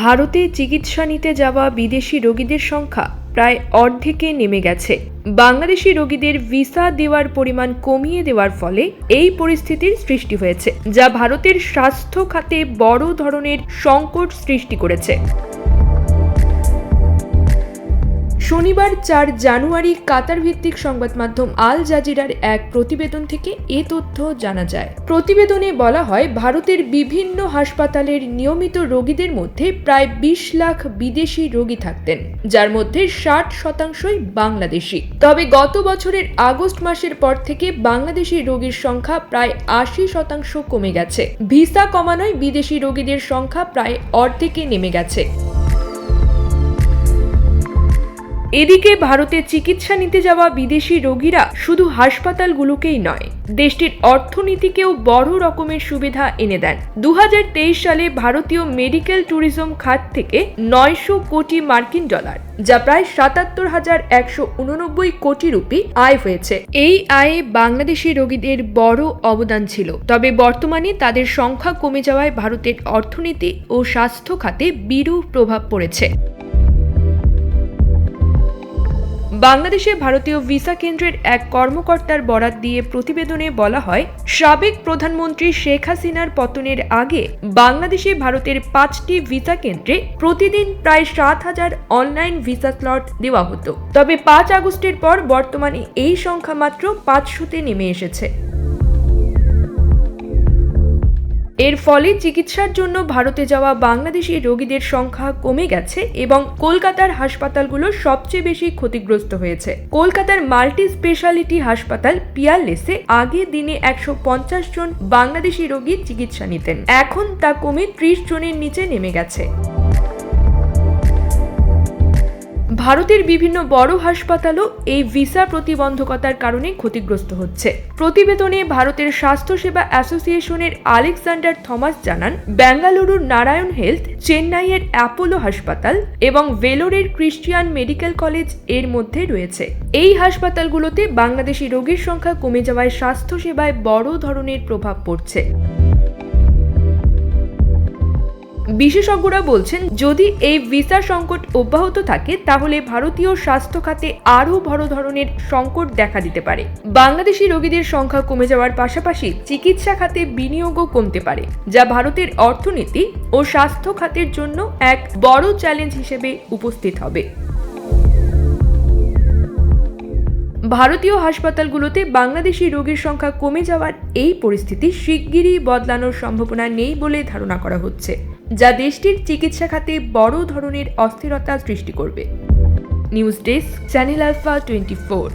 ভারতে চিকিৎসা নিতে যাওয়া বিদেশি রোগীদের সংখ্যা প্রায় অর্ধেকে নেমে গেছে। বাংলাদেশি রোগীদের ভিসা দেওয়ার পরিমাণ কমিয়ে দেওয়ার ফলে এই পরিস্থিতির সৃষ্টি হয়েছে, যা ভারতের স্বাস্থ্য খাতে বড় ধরনের সংকট সৃষ্টি করেছে। শনিবার চার জানুয়ারি কাতার ভিত্তিক সংবাদ মাধ্যম আল জাজিরার এক প্রতিবেদন থেকে এ তথ্য জানা যায়। প্রতিবেদনে বলা হয়, ভারতের বিভিন্ন হাসপাতালের নিয়মিত রোগীদের মধ্যে প্রায় বিশ লাখ বিদেশি রোগী থাকতেন, যার মধ্যে ষাট শতাংশই বাংলাদেশি। তবে গত বছরের আগস্ট মাসের পর থেকে বাংলাদেশি রোগীর সংখ্যা প্রায় আশি শতাংশ কমে গেছে। ভিসা কমানোয় বিদেশি রোগীদের সংখ্যা প্রায় অর্ধেকে নেমে গেছে। এদিকে ভারতে চিকিৎসা নিতে যাওয়া বিদেশি রোগীরা শুধু হাসপাতালগুলোকেই নয়, দেশটির অর্থনীতিকেও বড় রকমের সুবিধা এনে দেন। দু হাজার তেইশ সালে ভারতীয় মেডিকেল ট্যুরিজম খাত থেকে নয়শো কোটি মার্কিন ডলার, যা প্রায় সাতাত্তর হাজার একশো উননব্বই কোটি রুপি আয় হয়েছে। এই আয়ে বাংলাদেশি রোগীদের বড় অবদান ছিল। তবে বর্তমানে তাদের সংখ্যা কমে যাওয়ায় ভারতের অর্থনীতি ও স্বাস্থ্য খাতে বিরূপ প্রভাব পড়েছে। বাংলাদেশে ভারতীয় ভিসা কেন্দ্রের এক কর্মকর্তার বরাত দিয়ে প্রতিবেদনে বলা হয়, সাবেক প্রধানমন্ত্রী শেখ হাসিনার পতনের আগে বাংলাদেশে ভারতের পাঁচটি ভিসা কেন্দ্রে প্রতিদিন প্রায় সাত হাজার অনলাইন ভিসা স্লট দেওয়া হতো। তবে পাঁচ আগস্টের পর বর্তমানে এই সংখ্যা মাত্র পাঁচশোতে নেমে এসেছে। এর ফলে চিকিৎসার জন্য ভারতে যাওয়া বাংলাদেশি রোগীদের সংখ্যা কমে গেছে এবং কলকাতার হাসপাতালগুলো সবচেয়ে বেশি ক্ষতিগ্রস্ত হয়েছে। কলকাতার মাল্টি স্পেশালিটি হাসপাতাল পিয়ারলেসে আগে দিনে একশো পঞ্চাশ জন বাংলাদেশি রোগী চিকিৎসা নিতেন। এখন তা কমে ত্রিশ জনের নিচে নেমে গেছে। ভারতের বিভিন্ন বড় হাসপাতালও এই ভিসা প্রতিবন্ধকতার কারণে ক্ষতিগ্রস্ত হচ্ছে। প্রতিবেদনে ভারতের স্বাস্থ্যসেবা অ্যাসোসিয়েশনের আলেকজান্ডার থমাস জানান, বেঙ্গালুরুর নারায়ণ হেলথ, চেন্নাইয়ের অ্যাপোলো হাসপাতাল এবং ভেলোরের ক্রিশ্চিয়ান মেডিকেল কলেজের মধ্যে রয়েছে। এই হাসপাতালগুলোতে বাংলাদেশি রোগীর সংখ্যা কমে যাওয়ায় স্বাস্থ্যসেবায় বড় ধরনের প্রভাব পড়ছে। বিশেষজ্ঞরা বলছেন, যদি এই ভিসা সংকট অব্যাহত থাকে, তাহলে ভারতীয় স্বাস্থ্য খাতে আরও বড় ধরনের সংকট দেখা দিতে পারে। বাংলাদেশি রোগীদের সংখ্যা কমে যাওয়ার পাশাপাশি চিকিৎসা খাতে বিনিয়োগও কমতে পারে, যা ভারতের অর্থনীতি ও স্বাস্থ্য খাতের জন্য এক বড় চ্যালেঞ্জ হিসেবে উপস্থিত হবে। ভারতীয় হাসপাতালগুলোতে বাংলাদেশি রোগীর সংখ্যা কমে যাওয়ার এই পরিস্থিতি শিগগিরই বদলানোর সম্ভাবনা নেই বলে ধারণা করা হচ্ছে, যা দেশটির চিকিৎসা খাতে বড় ধরনের অস্থিরতা সৃষ্টি করবে। News desk, channel alpha twenty four.